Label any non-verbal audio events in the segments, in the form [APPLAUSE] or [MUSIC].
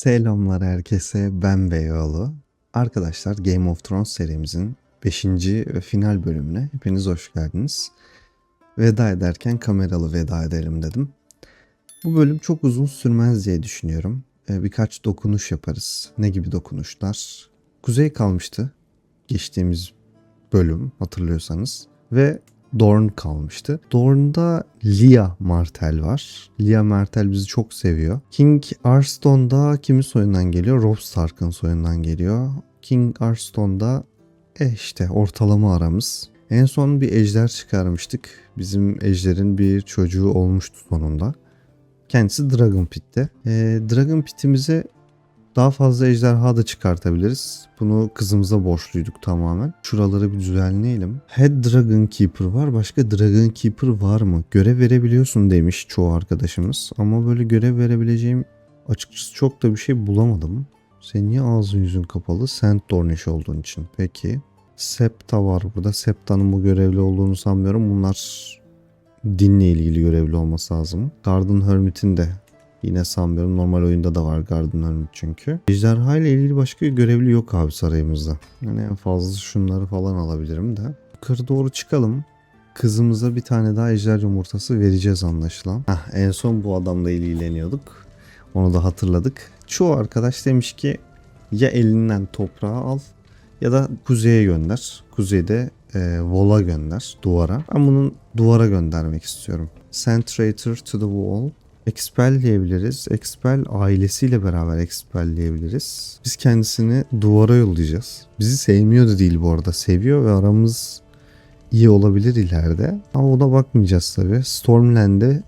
Selamlar herkese ben Beyoğlu. Arkadaşlar Game of Thrones serimizin 5. ve final bölümüne hepiniz hoş geldiniz. Veda ederken kameralı veda edelim dedim. Bu bölüm çok uzun sürmez diye düşünüyorum. Ee, Birkaç dokunuş yaparız. Ne gibi dokunuşlar? Kuzey kalmıştı geçtiğimiz bölüm hatırlıyorsanız. Ve Dorn kalmıştı. Dorn'da Lia Martell var. Lia Martell bizi çok seviyor. King Arstone'da kimin soyundan geliyor? Robb Stark'ın soyundan geliyor. King Arstone'da e işte ortalama aramız. En son bir ejder çıkarmıştık. Bizim ejderin bir çocuğu olmuştu sonunda. Kendisi Dragon Pit'te. Ee, Dragon Pit'imize daha fazla ejderha da çıkartabiliriz. Bunu kızımıza borçluyduk tamamen. Şuraları bir düzenleyelim. Head Dragon Keeper var. Başka Dragon Keeper var mı? Görev verebiliyorsun demiş çoğu arkadaşımız. Ama böyle görev verebileceğim açıkçası çok da bir şey bulamadım. Senin niye ağzın yüzün kapalı? Sand Dornish olduğun için. Peki. Septa var burada. Septa'nın bu görevli olduğunu sanmıyorum. Bunlar dinle ilgili görevli olması lazım. Garden Hermit'in de Yine sanmıyorum. Normal oyunda da var Garden çünkü. Ejderha ile ilgili başka bir görevli yok abi sarayımızda. Yani en fazla şunları falan alabilirim de. Yukarı doğru çıkalım. Kızımıza bir tane daha ejder yumurtası vereceğiz anlaşılan. Heh, en son bu adamla ilgileniyorduk. Onu da hatırladık. Çoğu arkadaş demiş ki ya elinden toprağı al ya da kuzeye gönder. Kuzeyde e, Vol'a gönder duvara. Ben bunun duvara göndermek istiyorum. Send traitor to the wall. Expel diyebiliriz. Expel ailesiyle beraber expel diyebiliriz. Biz kendisini duvara yollayacağız. Bizi sevmiyor da değil bu arada. Seviyor ve aramız iyi olabilir ileride. Ama ona bakmayacağız tabi. Stormland'e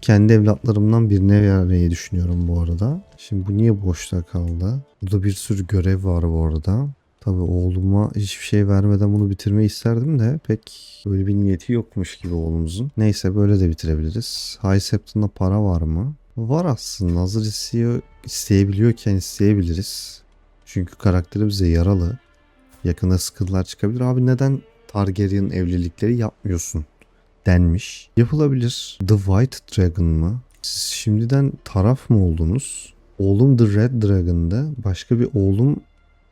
kendi evlatlarımdan birine vermeyi düşünüyorum bu arada. Şimdi bu niye boşta kaldı? Burada bir sürü görev var bu arada. Tabi oğluma hiçbir şey vermeden bunu bitirmeyi isterdim de pek böyle bir niyeti yokmuş gibi oğlumuzun. Neyse böyle de bitirebiliriz. High para var mı? Var aslında. Hazır istiyor, isteyebiliyorken isteyebiliriz. Çünkü karakteri bize yaralı. Yakında sıkıntılar çıkabilir. Abi neden Targaryen evlilikleri yapmıyorsun? denmiş. Yapılabilir. The White Dragon mı? Siz şimdiden taraf mı oldunuz? Oğlum The Red Dragon'da başka bir oğlum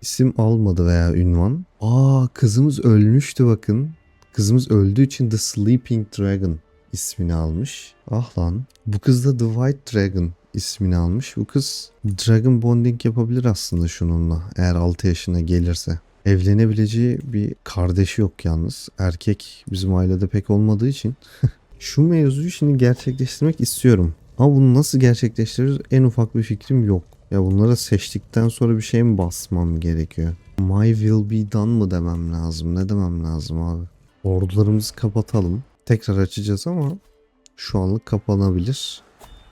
isim almadı veya ünvan. Aa kızımız ölmüştü bakın. Kızımız öldüğü için The Sleeping Dragon ismini almış. Ah lan. Bu kız da The White Dragon ismini almış. Bu kız Dragon Bonding yapabilir aslında şununla. Eğer 6 yaşına gelirse. Evlenebileceği bir kardeşi yok yalnız. Erkek bizim ailede pek olmadığı için. [LAUGHS] Şu mevzuyu şimdi gerçekleştirmek istiyorum. Ama bunu nasıl gerçekleştiririz en ufak bir fikrim yok. Ya bunları seçtikten sonra bir şey mi basmam gerekiyor? My will be done mı demem lazım? Ne demem lazım abi? Ordularımızı kapatalım. Tekrar açacağız ama şu anlık kapanabilir.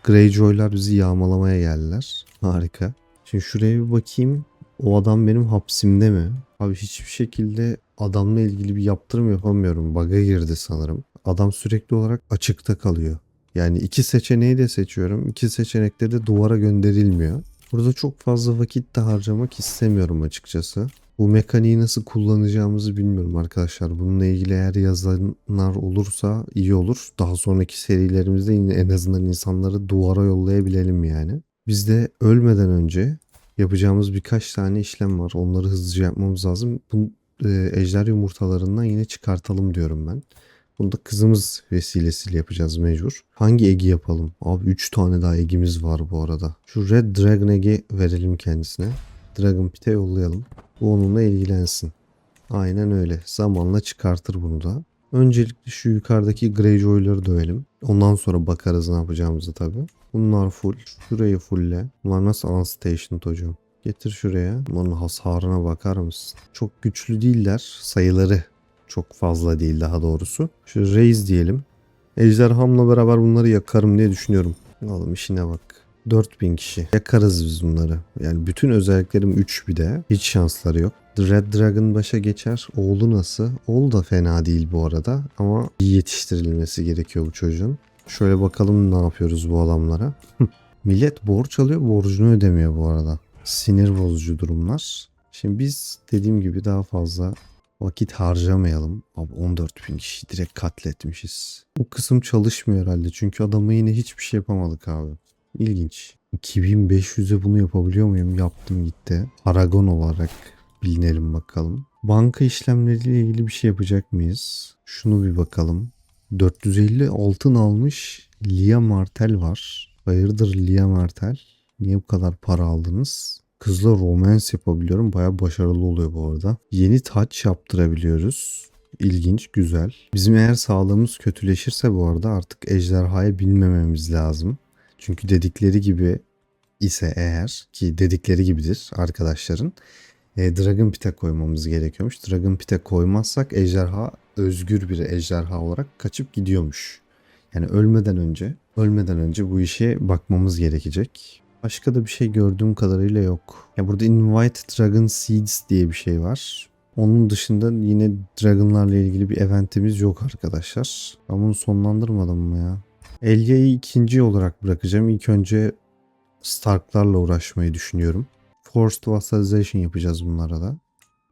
Greyjoy'lar bizi yağmalamaya geldiler. Harika. Şimdi şuraya bir bakayım. O adam benim hapsimde mi? Abi hiçbir şekilde adamla ilgili bir yaptırım yapamıyorum. Bug'a girdi sanırım. Adam sürekli olarak açıkta kalıyor. Yani iki seçeneği de seçiyorum. İki seçenekte de duvara gönderilmiyor. Burada çok fazla vakit de harcamak istemiyorum açıkçası. Bu mekaniği nasıl kullanacağımızı bilmiyorum arkadaşlar. Bununla ilgili eğer yazanlar olursa iyi olur. Daha sonraki serilerimizde yine en azından insanları duvara yollayabilelim yani. Biz de ölmeden önce yapacağımız birkaç tane işlem var. Onları hızlıca yapmamız lazım. Bu e, ejder yumurtalarından yine çıkartalım diyorum ben. Bunu da kızımız vesilesiyle yapacağız mecbur. Hangi egi yapalım? Abi 3 tane daha egimiz var bu arada. Şu Red Dragon egi verelim kendisine. Dragon Pit'e yollayalım. Bu onunla ilgilensin. Aynen öyle. Zamanla çıkartır bunu da. Öncelikle şu yukarıdaki Greyjoy'ları dövelim. Ondan sonra bakarız ne yapacağımızı tabi. Bunlar full. Şurayı fullle. Bunlar nasıl unstationed hocam? Getir şuraya. Bunların hasarına bakar mısın? Çok güçlü değiller. Sayıları çok fazla değil daha doğrusu. Şu Reis diyelim. Ejderhamla beraber bunları yakarım diye düşünüyorum. Oğlum işine bak. 4000 kişi. Yakarız biz bunları. Yani bütün özelliklerim 3 bir de. Hiç şansları yok. Red Dragon başa geçer. Oğlu nasıl? Oğlu da fena değil bu arada. Ama iyi yetiştirilmesi gerekiyor bu çocuğun. Şöyle bakalım ne yapıyoruz bu adamlara. Millet borç alıyor borcunu ödemiyor bu arada. Sinir bozucu durumlar. Şimdi biz dediğim gibi daha fazla Vakit harcamayalım. Abi 14 bin kişi direkt katletmişiz. Bu kısım çalışmıyor herhalde. Çünkü adamı yine hiçbir şey yapamadık abi. İlginç. 2500'e bunu yapabiliyor muyum? Yaptım gitti. Paragon olarak bilinelim bakalım. Banka işlemleriyle ilgili bir şey yapacak mıyız? Şunu bir bakalım. 450 altın almış Lia Martel var. Hayırdır Lia Martel? Niye bu kadar para aldınız? Kızla romance yapabiliyorum. Baya başarılı oluyor bu arada. Yeni taç yaptırabiliyoruz. İlginç, güzel. Bizim eğer sağlığımız kötüleşirse bu arada artık ejderhayı bilmememiz lazım. Çünkü dedikleri gibi ise eğer ki dedikleri gibidir arkadaşların e, Dragon Pit'e koymamız gerekiyormuş. Dragon Pit'e koymazsak ejderha özgür bir ejderha olarak kaçıp gidiyormuş. Yani ölmeden önce ölmeden önce bu işe bakmamız gerekecek. Başka da bir şey gördüğüm kadarıyla yok. Ya burada Invite Dragon Seeds diye bir şey var. Onun dışında yine Dragon'larla ilgili bir eventimiz yok arkadaşlar. Ben bunu sonlandırmadım mı ya? Elya'yı ikinci olarak bırakacağım. İlk önce Stark'larla uğraşmayı düşünüyorum. Forced Vassalization yapacağız bunlara da.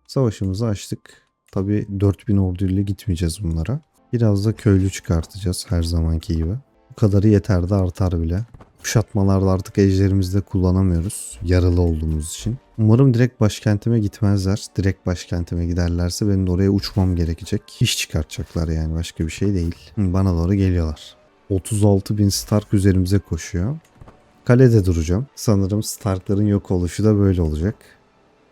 Savaşımızı açtık. Tabi 4000 orduyla gitmeyeceğiz bunlara. Biraz da köylü çıkartacağız her zamanki gibi. Bu kadarı yeter artar bile. Kuşatmalarda artık ejderimizi de kullanamıyoruz. Yaralı olduğumuz için. Umarım direkt başkentime gitmezler. Direkt başkentime giderlerse benim de oraya uçmam gerekecek. İş çıkartacaklar yani başka bir şey değil. Bana doğru geliyorlar. 36 bin Stark üzerimize koşuyor. Kalede duracağım. Sanırım Stark'ların yok oluşu da böyle olacak.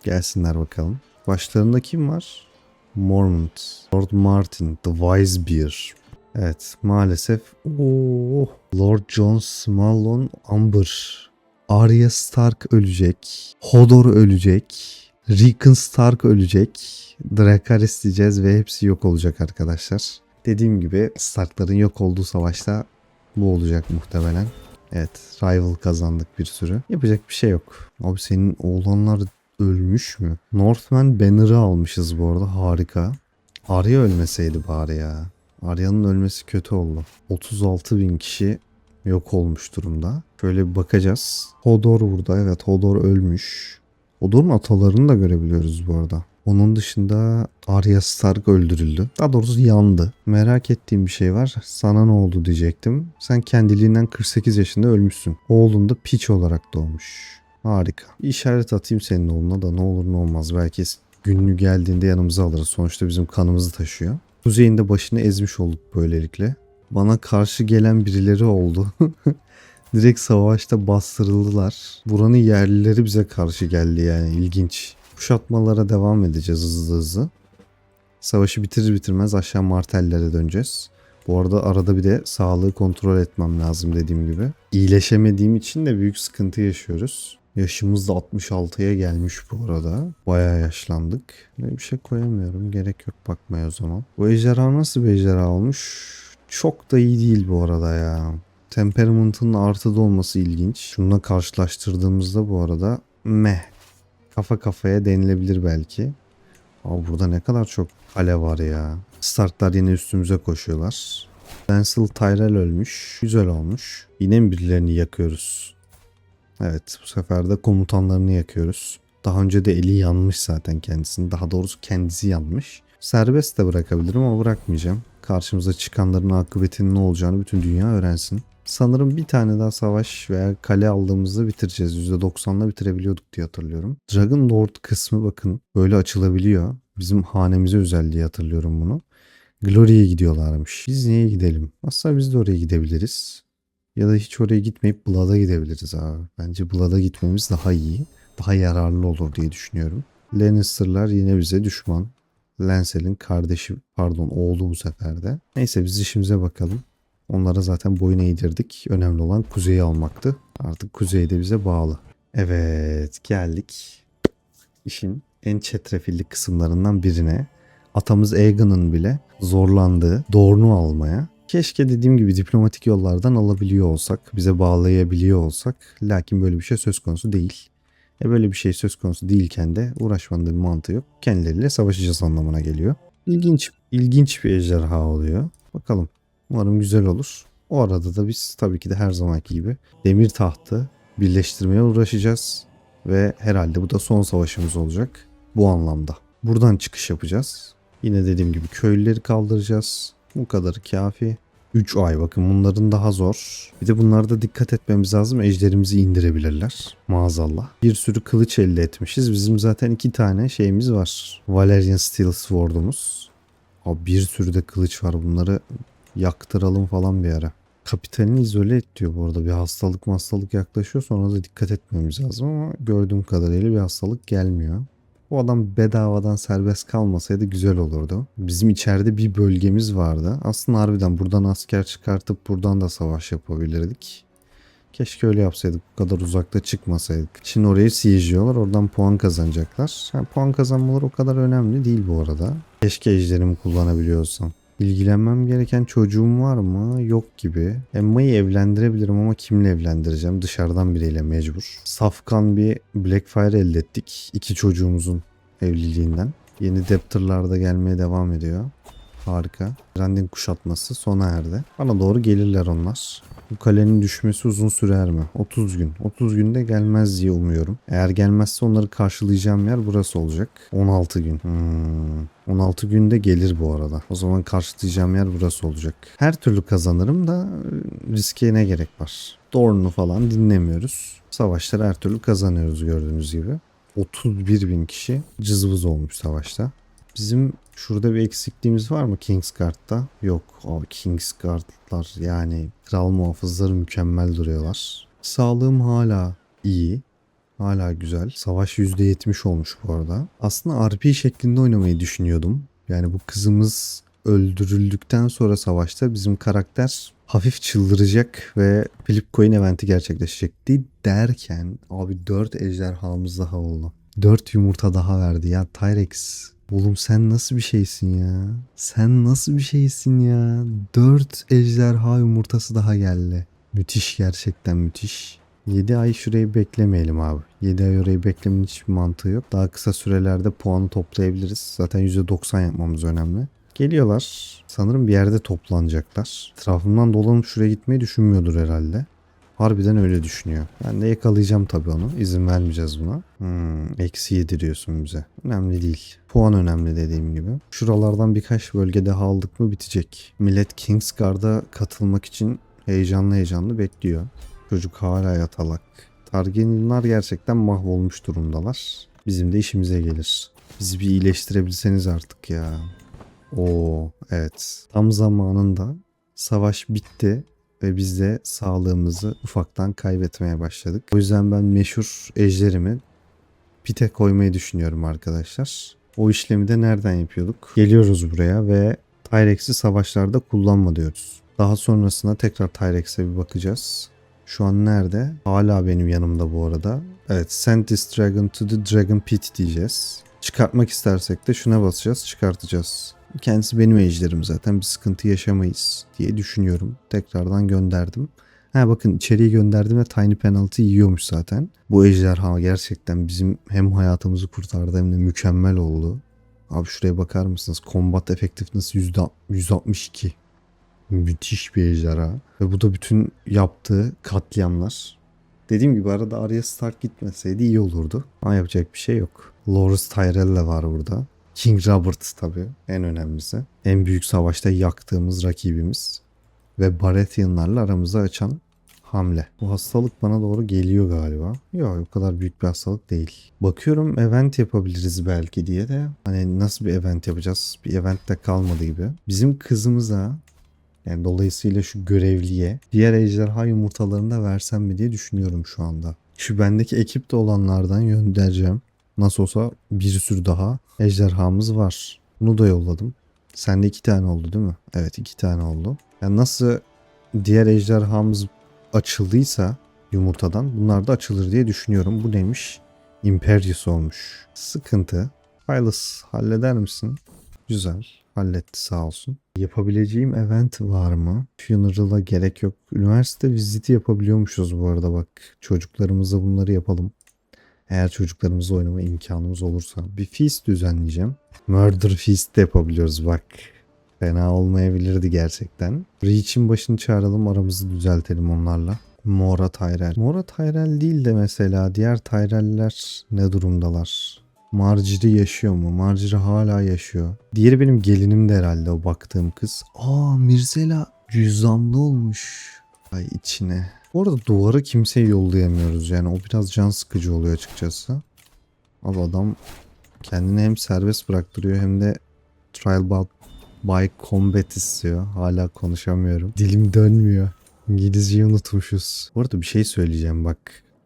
Gelsinler bakalım. Başlarında kim var? Mormont, Lord Martin, The Wise Bear. Evet maalesef. Oo, Lord Jon Smallon, Amber. Arya Stark ölecek. Hodor ölecek. Rickon Stark ölecek. Dracarys diyeceğiz ve hepsi yok olacak arkadaşlar. Dediğim gibi Stark'ların yok olduğu savaşta bu olacak muhtemelen. Evet rival kazandık bir sürü. Yapacak bir şey yok. Abi senin oğlanlar ölmüş mü? Northman Banner'ı almışız bu arada harika. Arya ölmeseydi bari ya. Arya'nın ölmesi kötü oldu. 36 bin kişi yok olmuş durumda. Şöyle bir bakacağız. Hodor burada evet Hodor ölmüş. Hodor'un atalarını da görebiliyoruz bu arada. Onun dışında Arya Stark öldürüldü. Daha doğrusu yandı. Merak ettiğim bir şey var. Sana ne oldu diyecektim. Sen kendiliğinden 48 yaşında ölmüşsün. Oğlun da piç olarak doğmuş. Harika. Bir işaret atayım senin oğluna da ne olur ne olmaz. Belki günlü geldiğinde yanımıza alırız. Sonuçta bizim kanımızı taşıyor. Kuzeyinde başını ezmiş olduk böylelikle. Bana karşı gelen birileri oldu. [LAUGHS] Direkt savaşta bastırıldılar. Buranın yerlileri bize karşı geldi yani ilginç. Kuşatmalara devam edeceğiz hızlı hızlı. Savaşı bitirir bitirmez aşağı martellere döneceğiz. Bu arada arada bir de sağlığı kontrol etmem lazım dediğim gibi. İyileşemediğim için de büyük sıkıntı yaşıyoruz. Yaşımız da 66'ya gelmiş bu arada. Bayağı yaşlandık. Ne bir şey koyamıyorum. Gerek yok bakmaya o zaman. Bu ejderha nasıl bir ejderha olmuş? Çok da iyi değil bu arada ya. Temperament'ın artıda olması ilginç. Şununla karşılaştırdığımızda bu arada meh. Kafa kafaya denilebilir belki. Ama burada ne kadar çok kale var ya. Starklar yine üstümüze koşuyorlar. Denzel Tyrell ölmüş. Güzel olmuş. Yine mi birilerini yakıyoruz? Evet bu sefer de komutanlarını yakıyoruz. Daha önce de eli yanmış zaten kendisini. Daha doğrusu kendisi yanmış. Serbest de bırakabilirim ama bırakmayacağım. Karşımıza çıkanların akıbetinin ne olacağını bütün dünya öğrensin. Sanırım bir tane daha savaş veya kale aldığımızda bitireceğiz. %90'la bitirebiliyorduk diye hatırlıyorum. Dragon Lord kısmı bakın böyle açılabiliyor. Bizim hanemize özel diye hatırlıyorum bunu. Glory'ye gidiyorlarmış. Biz niye gidelim? Aslında biz de oraya gidebiliriz. Ya da hiç oraya gitmeyip Blood'a gidebiliriz abi. Bence Blood'a gitmemiz daha iyi. Daha yararlı olur diye düşünüyorum. Lannister'lar yine bize düşman. Lancel'in kardeşi pardon oğlu bu sefer de. Neyse biz işimize bakalım. Onlara zaten boyun eğdirdik. Önemli olan kuzeyi almaktı. Artık kuzey de bize bağlı. Evet geldik. İşin en çetrefilli kısımlarından birine. Atamız Aegon'un bile zorlandığı Dorne'u almaya. Keşke dediğim gibi diplomatik yollardan alabiliyor olsak, bize bağlayabiliyor olsak. Lakin böyle bir şey söz konusu değil. E böyle bir şey söz konusu değilken de uğraşmanın da bir mantığı yok. Kendileriyle savaşacağız anlamına geliyor. İlginç, ilginç bir ejderha oluyor. Bakalım. Umarım güzel olur. O arada da biz tabii ki de her zamanki gibi demir tahtı birleştirmeye uğraşacağız. Ve herhalde bu da son savaşımız olacak. Bu anlamda. Buradan çıkış yapacağız. Yine dediğim gibi köylüleri kaldıracağız. Bu kadarı kafi. 3 ay bakın bunların daha zor. Bir de bunlarda dikkat etmemiz lazım. Ejderimizi indirebilirler. Maazallah. Bir sürü kılıç elde etmişiz. Bizim zaten iki tane şeyimiz var. Valerian Steel Sword'umuz. Abi bir sürü de kılıç var. Bunları yaktıralım falan bir ara. Kapitalini izole et diyor bu arada. Bir hastalık hastalık yaklaşıyor. Sonra da dikkat etmemiz lazım ama gördüğüm kadarıyla bir hastalık gelmiyor. Bu adam bedavadan serbest kalmasaydı güzel olurdu. Bizim içeride bir bölgemiz vardı. Aslında harbiden buradan asker çıkartıp buradan da savaş yapabilirdik. Keşke öyle yapsaydık. Bu kadar uzakta çıkmasaydık. Şimdi orayı siege'liyorlar. Oradan puan kazanacaklar. Yani puan kazanmaları o kadar önemli değil bu arada. Keşke ejderimi kullanabiliyorsam. İlgilenmem gereken çocuğum var mı? Yok gibi. Emma'yı evlendirebilirim ama kimle evlendireceğim? Dışarıdan biriyle mecbur. Safkan bir Blackfire elde ettik. İki çocuğumuzun evliliğinden. Yeni Depter'lar da gelmeye devam ediyor. Harika. Randin kuşatması sona erdi. Bana doğru gelirler onlar. Bu kalenin düşmesi uzun sürer mi? 30 gün. 30 günde gelmez diye umuyorum. Eğer gelmezse onları karşılayacağım yer burası olacak. 16 gün. Hmm. 16 günde gelir bu arada. O zaman karşılayacağım yer burası olacak. Her türlü kazanırım da e, riske ne gerek var? Dorn'u falan dinlemiyoruz. Savaşları her türlü kazanıyoruz gördüğünüz gibi. 31 bin kişi cızvız olmuş savaşta. Bizim şurada bir eksikliğimiz var mı Kingsguard'da? Yok. O Kingsguard'lar yani kral muhafızları mükemmel duruyorlar. Sağlığım hala iyi. Hala güzel. Savaş %70 olmuş bu arada. Aslında RP şeklinde oynamayı düşünüyordum. Yani bu kızımız öldürüldükten sonra savaşta bizim karakter hafif çıldıracak ve Flip Coin eventi gerçekleşecekti derken abi 4 ejderhamız daha oldu. 4 yumurta daha verdi ya Tyrex. Oğlum sen nasıl bir şeysin ya? Sen nasıl bir şeysin ya? 4 ejderha yumurtası daha geldi. Müthiş gerçekten müthiş. 7 ay şurayı beklemeyelim abi. 7 ay orayı beklemenin hiçbir mantığı yok. Daha kısa sürelerde puanı toplayabiliriz. Zaten %90 yapmamız önemli. Geliyorlar. Sanırım bir yerde toplanacaklar. Etrafımdan dolanıp şuraya gitmeyi düşünmüyordur herhalde. Harbiden öyle düşünüyor. Ben de yakalayacağım tabii onu. İzin vermeyeceğiz buna. Hmm, eksi yediriyorsun bize. Önemli değil. Puan önemli dediğim gibi. Şuralardan birkaç bölge daha aldık mı bitecek. Millet Kingsguard'a katılmak için heyecanlı heyecanlı bekliyor. Çocuk hala yatalak. Targaryenlar gerçekten mahvolmuş durumdalar. Bizim de işimize gelir. Bizi bir iyileştirebilseniz artık ya. Oo evet. Tam zamanında savaş bitti ve biz de sağlığımızı ufaktan kaybetmeye başladık. O yüzden ben meşhur ejderimi pite koymayı düşünüyorum arkadaşlar. O işlemi de nereden yapıyorduk? Geliyoruz buraya ve Tyrex'i savaşlarda kullanma diyoruz. Daha sonrasında tekrar Tyrex'e bir bakacağız. Şu an nerede? Hala benim yanımda bu arada. Evet, send this dragon to the dragon pit diyeceğiz. Çıkartmak istersek de şuna basacağız, çıkartacağız. Kendisi benim ejderim zaten bir sıkıntı yaşamayız diye düşünüyorum. Tekrardan gönderdim. Ha bakın içeriye gönderdim ve tiny penalty yiyormuş zaten. Bu ejderha gerçekten bizim hem hayatımızı kurtardı hem de mükemmel oldu. Abi şuraya bakar mısınız? Combat effectiveness %162. Müthiş bir ejderha. Ve bu da bütün yaptığı katliamlar. Dediğim gibi arada Arya Stark gitmeseydi iyi olurdu. Ama yapacak bir şey yok. Loras Tyrell de var burada. King Robert tabii en önemlisi. En büyük savaşta yaktığımız rakibimiz. Ve Baratheonlarla aramızı açan hamle. Bu hastalık bana doğru geliyor galiba. Yok o kadar büyük bir hastalık değil. Bakıyorum event yapabiliriz belki diye de. Hani nasıl bir event yapacağız? Bir event de kalmadı gibi. Bizim kızımıza yani dolayısıyla şu görevliye diğer ejderha yumurtalarını da versem mi diye düşünüyorum şu anda. Şu bendeki ekipte olanlardan göndereceğim. Nasıl olsa bir sürü daha ejderhamız var. Bunu da yolladım. Sende iki tane oldu değil mi? Evet iki tane oldu. Yani nasıl diğer ejderhamız açıldıysa yumurtadan bunlar da açılır diye düşünüyorum. Bu neymiş? Imperius olmuş. Sıkıntı. Hylas halleder misin? Güzel. Halletti sağ olsun. Yapabileceğim event var mı? Funeral'a gerek yok. Üniversite viziti yapabiliyormuşuz bu arada bak. Çocuklarımıza bunları yapalım. Eğer çocuklarımızla oynama imkanımız olursa. Bir feast düzenleyeceğim. Murder feast de yapabiliyoruz bak. Fena olmayabilirdi gerçekten. Reach'in başını çağıralım aramızı düzeltelim onlarla. Mora Tyrell. Mora Tyrell değil de mesela diğer Tyrell'ler ne durumdalar? Marjorie yaşıyor mu? Marjorie hala yaşıyor. Diğeri benim gelinim de herhalde o baktığım kız. Aa Mirzela cüzdanlı olmuş. Ay içine. Bu arada duvarı kimseye yollayamıyoruz yani o biraz can sıkıcı oluyor açıkçası. Abi adam kendini hem serbest bıraktırıyor hem de trial by, by combat istiyor. Hala konuşamıyorum. Dilim dönmüyor. İngilizceyi unutmuşuz. Bu arada bir şey söyleyeceğim bak.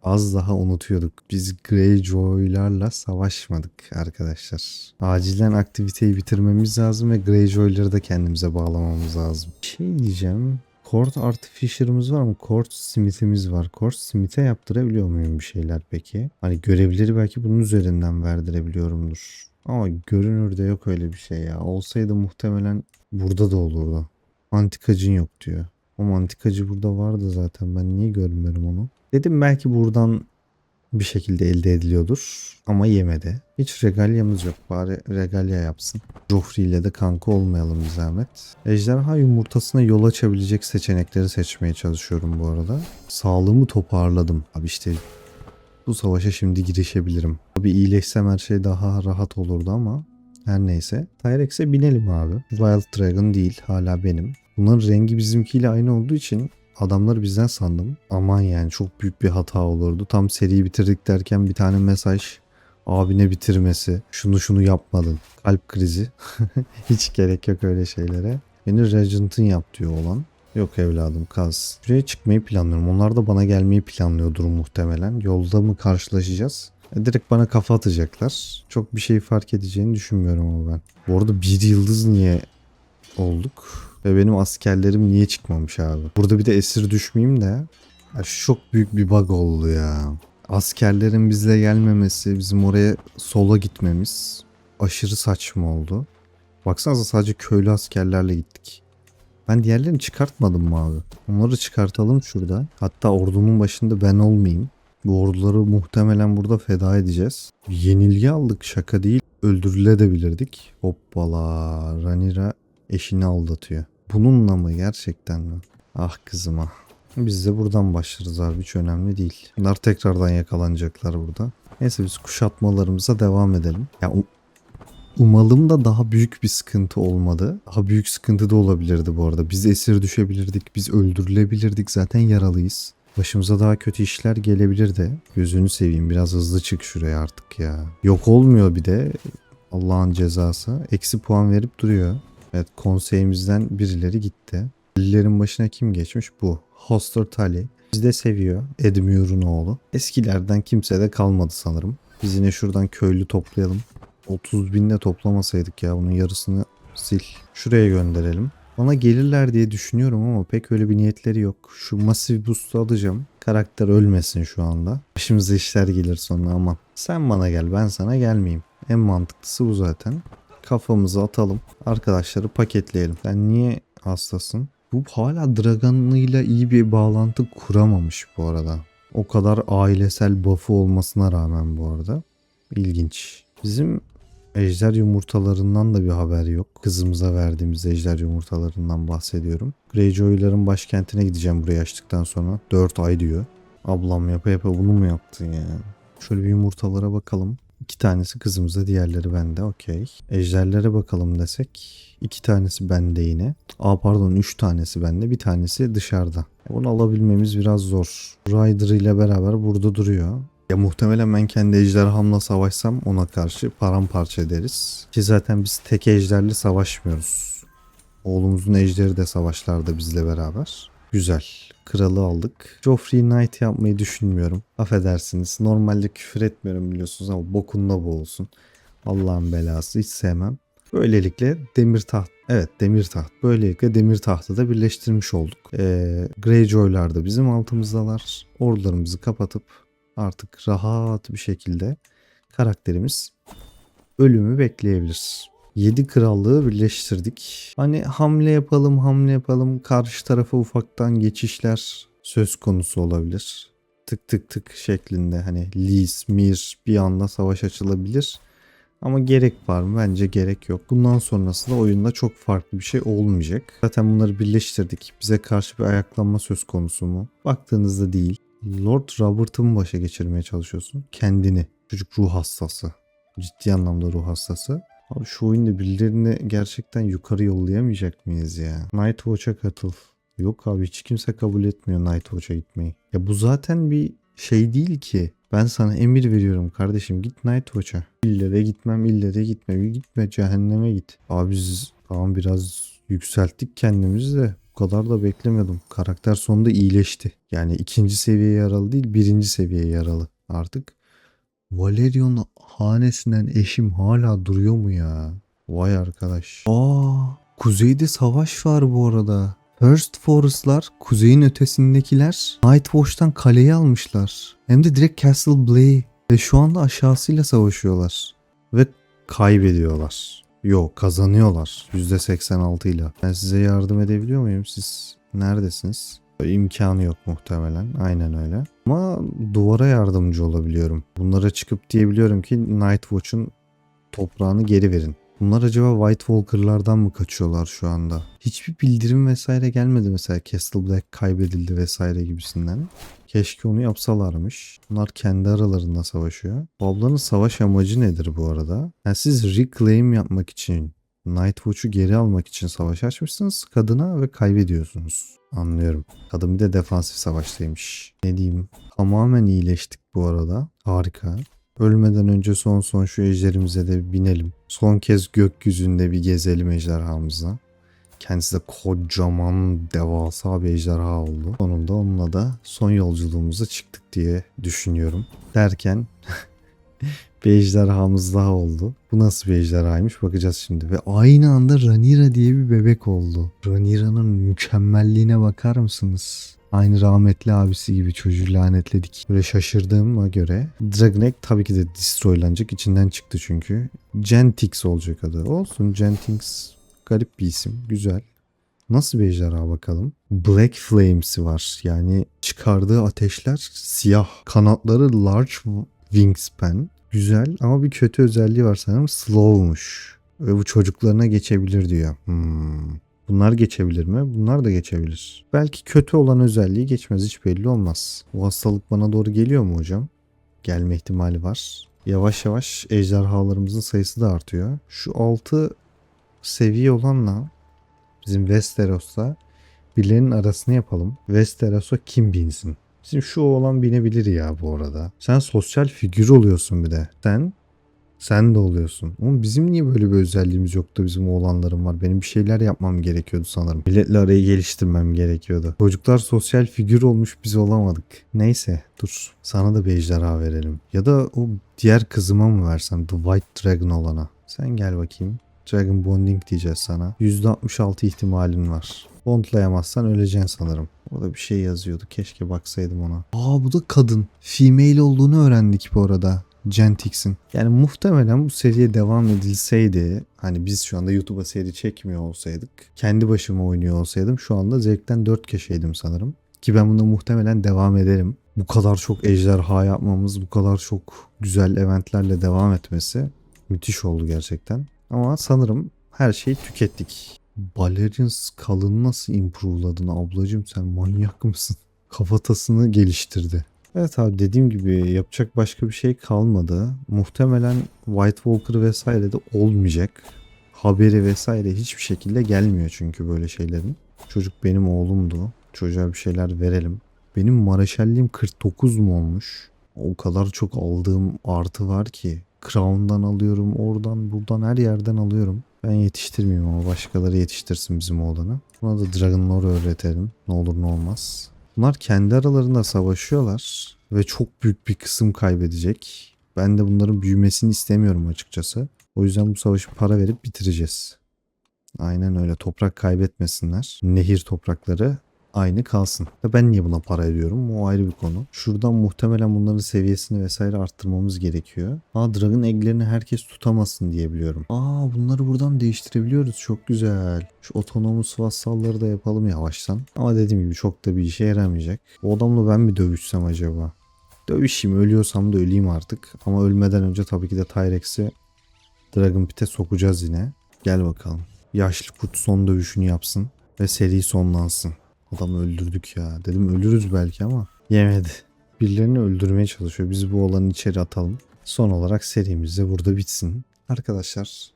Az daha unutuyorduk. Biz Greyjoy'larla savaşmadık arkadaşlar. Acilen aktiviteyi bitirmemiz lazım ve Greyjoy'ları da kendimize bağlamamız lazım. Bir şey diyeceğim. Court Artificer'ımız var mı? Court Smith'imiz var. Court Smith'e yaptırabiliyor muyum bir şeyler peki? Hani görevleri belki bunun üzerinden verdirebiliyorumdur. Ama görünürde yok öyle bir şey ya. Olsaydı muhtemelen burada da olurdu. Antikacın yok diyor. O mantikacı burada vardı zaten. Ben niye görmüyorum onu? Dedim belki buradan bir şekilde elde ediliyordur. Ama yemedi. Hiç regalyamız yok. Bari regalya yapsın. Joffrey ile de kanka olmayalım bir zahmet. Ejderha yumurtasına yol açabilecek seçenekleri seçmeye çalışıyorum bu arada. Sağlığımı toparladım. Abi işte bu savaşa şimdi girişebilirim. Abi iyileşsem her şey daha rahat olurdu ama her neyse. Tyrex'e binelim abi. Wild Dragon değil hala benim. Bunların rengi bizimkiyle aynı olduğu için adamları bizden sandım. Aman yani çok büyük bir hata olurdu. Tam seriyi bitirdik derken bir tane mesaj abine bitirmesi. Şunu şunu yapmadın. Kalp krizi. [LAUGHS] Hiç gerek yok öyle şeylere. Beni Regent'ın yap diyor olan. Yok evladım kaz. Şuraya çıkmayı planlıyorum. Onlar da bana gelmeyi planlıyordur muhtemelen. Yolda mı karşılaşacağız? E, direkt bana kafa atacaklar. Çok bir şey fark edeceğini düşünmüyorum ama ben. Bu arada bir yıldız niye olduk? Ve benim askerlerim niye çıkmamış abi? Burada bir de esir düşmeyeyim de. Ya çok büyük bir bug oldu ya. Askerlerin bizle gelmemesi, bizim oraya sola gitmemiz aşırı saçma oldu. Baksanıza sadece köylü askerlerle gittik. Ben diğerlerini çıkartmadım mı abi? Onları çıkartalım şurada. Hatta ordunun başında ben olmayayım. Bu orduları muhtemelen burada feda edeceğiz. Yenilgi aldık şaka değil. Öldürülebilirdik. Hoppala. Ranira eşini aldatıyor. Bununla mı gerçekten mi? Ah kızıma. Biz de buradan başlarız abi hiç önemli değil. Bunlar tekrardan yakalanacaklar burada. Neyse biz kuşatmalarımıza devam edelim. Ya um- umalım da daha büyük bir sıkıntı olmadı. Daha büyük sıkıntı da olabilirdi bu arada. Biz esir düşebilirdik, biz öldürülebilirdik. Zaten yaralıyız. Başımıza daha kötü işler gelebilir de. Gözünü seveyim biraz hızlı çık şuraya artık ya. Yok olmuyor bir de. Allah'ın cezası. Eksi puan verip duruyor. Evet konseyimizden birileri gitti. Lilerin başına kim geçmiş? Bu. Hoster Tully. Bizi de seviyor. Edmure'un oğlu. Eskilerden kimse de kalmadı sanırım. Biz yine şuradan köylü toplayalım. 30 binle toplamasaydık ya bunun yarısını sil. Şuraya gönderelim. Bana gelirler diye düşünüyorum ama pek öyle bir niyetleri yok. Şu masif boost'u alacağım. Karakter ölmesin şu anda. Başımıza işler gelir sonra aman. Sen bana gel ben sana gelmeyeyim. En mantıklısı bu zaten. Kafamızı atalım. Arkadaşları paketleyelim. Sen niye hastasın? Bu hala Dragon'ıyla iyi bir bağlantı kuramamış bu arada. O kadar ailesel buff'ı olmasına rağmen bu arada. İlginç. Bizim ejder yumurtalarından da bir haber yok. Kızımıza verdiğimiz ejder yumurtalarından bahsediyorum. Greyjoy'ların başkentine gideceğim burayı açtıktan sonra. 4 ay diyor. Ablam yapa yapa bunu mu yaptın ya? Şöyle bir yumurtalara bakalım. İki tanesi kızımıza diğerleri bende okey. Ejderlere bakalım desek. iki tanesi bende yine. Aa pardon üç tanesi bende bir tanesi dışarıda. Bunu alabilmemiz biraz zor. Ryder ile beraber burada duruyor. Ya muhtemelen ben kendi ejderhamla savaşsam ona karşı paramparça ederiz. Ki zaten biz tek ejderle savaşmıyoruz. Oğlumuzun ejderi de savaşlarda bizle beraber. Güzel. Kralı aldık. Joffrey Knight yapmayı düşünmüyorum. Affedersiniz. Normalde küfür etmiyorum biliyorsunuz ama bokunda bu olsun. Allah'ın belası. Hiç sevmem. Böylelikle demir taht. Evet demir taht. Böylelikle demir tahtı da birleştirmiş olduk. Ee, Greyjoy'lar da bizim altımızdalar. Ordularımızı kapatıp artık rahat bir şekilde karakterimiz ölümü bekleyebilir. 7 krallığı birleştirdik. Hani hamle yapalım hamle yapalım karşı tarafa ufaktan geçişler söz konusu olabilir. Tık tık tık şeklinde hani Lis, Mir bir anda savaş açılabilir. Ama gerek var mı? Bence gerek yok. Bundan sonrası da oyunda çok farklı bir şey olmayacak. Zaten bunları birleştirdik. Bize karşı bir ayaklanma söz konusu mu? Baktığınızda değil. Lord Robert'ı mı başa geçirmeye çalışıyorsun? Kendini. Çocuk ruh hastası. Ciddi anlamda ruh hastası. Abi şu oyunda birilerini gerçekten yukarı yollayamayacak mıyız ya? Night Watch'a katıl. Yok abi hiç kimse kabul etmiyor Nightwatch'a gitmeyi. Ya bu zaten bir şey değil ki. Ben sana emir veriyorum kardeşim git Nightwatch'a. İllere gitmem illere gitmem. Gitme cehenneme git. Abi biz tamam biraz yükselttik kendimizi de bu kadar da beklemiyordum. Karakter sonunda iyileşti. Yani ikinci seviye yaralı değil birinci seviye yaralı artık. Valerion hanesinden eşim hala duruyor mu ya? Vay arkadaş. Aa, kuzeyde savaş var bu arada. First Forest'lar, kuzeyin ötesindekiler Nightwatch'tan kaleyi almışlar. Hem de direkt Castle Blaye. Ve şu anda aşağısıyla savaşıyorlar. Ve kaybediyorlar. Yok kazanıyorlar %86 ile. Ben size yardım edebiliyor muyum? Siz neredesiniz? İmkanı yok muhtemelen. Aynen öyle. Ama duvara yardımcı olabiliyorum. Bunlara çıkıp diyebiliyorum ki Nightwatch'un toprağını geri verin. Bunlar acaba White Walker'lardan mı kaçıyorlar şu anda? Hiçbir bildirim vesaire gelmedi mesela Castle Black kaybedildi vesaire gibisinden. Keşke onu yapsalarmış. Bunlar kendi aralarında savaşıyor. Bu ablanın savaş amacı nedir bu arada? Yani siz reclaim yapmak için, Nightwatch'u geri almak için savaş açmışsınız kadına ve kaybediyorsunuz. Anlıyorum. Kadın bir de defansif savaştaymış. Ne diyeyim? Tamamen iyileştik bu arada. Harika. Ölmeden önce son son şu ejderimize de binelim. Son kez gökyüzünde bir gezelim ejderhamızla. Kendisi de kocaman devasa bir ejderha oldu. Sonunda onunla da son yolculuğumuza çıktık diye düşünüyorum. Derken [LAUGHS] bir ejderhamız daha oldu. Bu nasıl bir ejderhaymış bakacağız şimdi. Ve aynı anda Ranira diye bir bebek oldu. Ranira'nın mükemmelliğine bakar mısınız? Aynı rahmetli abisi gibi çocuğu lanetledik. Böyle şaşırdığıma göre Dragonek tabii ki de destroylanacak. içinden çıktı çünkü. Gentix olacak adı. Olsun Gentix garip bir isim. Güzel. Nasıl bir ejderha bakalım? Black Flames'i var. Yani çıkardığı ateşler siyah. Kanatları large wingspan. Güzel ama bir kötü özelliği var sanırım. Slow'muş. Ve bu çocuklarına geçebilir diyor. Hmm. Bunlar geçebilir mi? Bunlar da geçebilir. Belki kötü olan özelliği geçmez hiç belli olmaz. Bu hastalık bana doğru geliyor mu hocam? Gelme ihtimali var. Yavaş yavaş ejderhalarımızın sayısı da artıyor. Şu 6 seviye olanla bizim Westeros'ta birilerinin arasını yapalım. Westeros'a kim binsin? Bizim şu oğlan binebilir ya bu arada. Sen sosyal figür oluyorsun bir de. Sen sen de oluyorsun. Ama bizim niye böyle bir özelliğimiz yoktu bizim oğlanlarım var. Benim bir şeyler yapmam gerekiyordu sanırım. Milletle arayı geliştirmem gerekiyordu. Çocuklar sosyal figür olmuş biz olamadık. Neyse dur sana da bir ejderha verelim. Ya da o diğer kızıma mı versem The White Dragon olana. Sen gel bakayım. Dragon Bonding diyeceğiz sana. %66 ihtimalin var. Bondlayamazsan öleceksin sanırım. Orada bir şey yazıyordu. Keşke baksaydım ona. Aa bu da kadın. Female olduğunu öğrendik bu arada. Gentix'in. Yani muhtemelen bu seriye devam edilseydi hani biz şu anda YouTube'a seri çekmiyor olsaydık kendi başıma oynuyor olsaydım şu anda zevkten 4 köşeydim sanırım. Ki ben bunda muhtemelen devam ederim. Bu kadar çok ejderha yapmamız, bu kadar çok güzel eventlerle devam etmesi müthiş oldu gerçekten. Ama sanırım her şeyi tükettik. Balerian Skull'ını nasıl improve'ladın ablacım sen manyak mısın? [LAUGHS] Kafatasını geliştirdi. Evet abi dediğim gibi yapacak başka bir şey kalmadı. Muhtemelen White Walker vesaire de olmayacak. Haberi vesaire hiçbir şekilde gelmiyor çünkü böyle şeylerin. Çocuk benim oğlumdu. Çocuğa bir şeyler verelim. Benim Maraşelliğim 49 mu olmuş? O kadar çok aldığım artı var ki. Crown'dan alıyorum, oradan buradan her yerden alıyorum. Ben yetiştirmeyeyim ama başkaları yetiştirsin bizim oğlanı. Buna da Dragon Lore öğretelim. Ne olur ne olmaz. Bunlar kendi aralarında savaşıyorlar ve çok büyük bir kısım kaybedecek. Ben de bunların büyümesini istemiyorum açıkçası. O yüzden bu savaşı para verip bitireceğiz. Aynen öyle toprak kaybetmesinler. Nehir toprakları aynı kalsın. Ben niye buna para ediyorum? O ayrı bir konu. Şuradan muhtemelen bunların seviyesini vesaire arttırmamız gerekiyor. Aa Dragon Egg'lerini herkes tutamasın diye biliyorum. Aa bunları buradan değiştirebiliyoruz. Çok güzel. Şu otonomus vassalları da yapalım yavaştan. Ama dediğim gibi çok da bir işe yaramayacak. O adamla ben mi dövüşsem acaba? Dövüşeyim ölüyorsam da öleyim artık. Ama ölmeden önce tabii ki de Tyrex'i Dragon Pit'e sokacağız yine. Gel bakalım. Yaşlı kurt son dövüşünü yapsın ve seri sonlansın. Adamı öldürdük ya. Dedim ölürüz belki ama yemedi. Birilerini öldürmeye çalışıyor. Biz bu olanı içeri atalım. Son olarak serimiz de burada bitsin. Arkadaşlar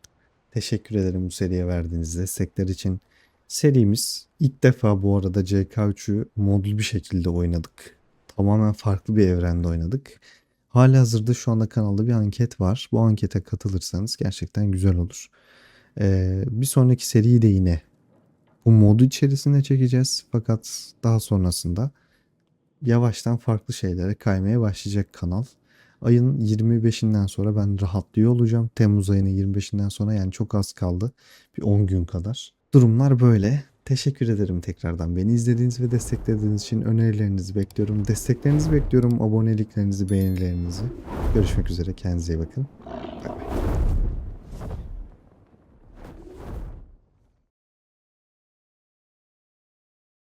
teşekkür ederim bu seriye verdiğiniz destekler için. Serimiz ilk defa bu arada CK3'ü modlu bir şekilde oynadık. Tamamen farklı bir evrende oynadık. Hali hazırda şu anda kanalda bir anket var. Bu ankete katılırsanız gerçekten güzel olur. Ee, bir sonraki seriyi de yine bu modu içerisinde çekeceğiz. Fakat daha sonrasında yavaştan farklı şeylere kaymaya başlayacak kanal. Ayın 25'inden sonra ben rahatlıyor olacağım. Temmuz ayının 25'inden sonra yani çok az kaldı. Bir 10 gün kadar. Durumlar böyle. Teşekkür ederim tekrardan beni izlediğiniz ve desteklediğiniz için önerilerinizi bekliyorum. Desteklerinizi bekliyorum. Aboneliklerinizi, beğenilerinizi. Görüşmek üzere. Kendinize iyi bakın. Bay bay.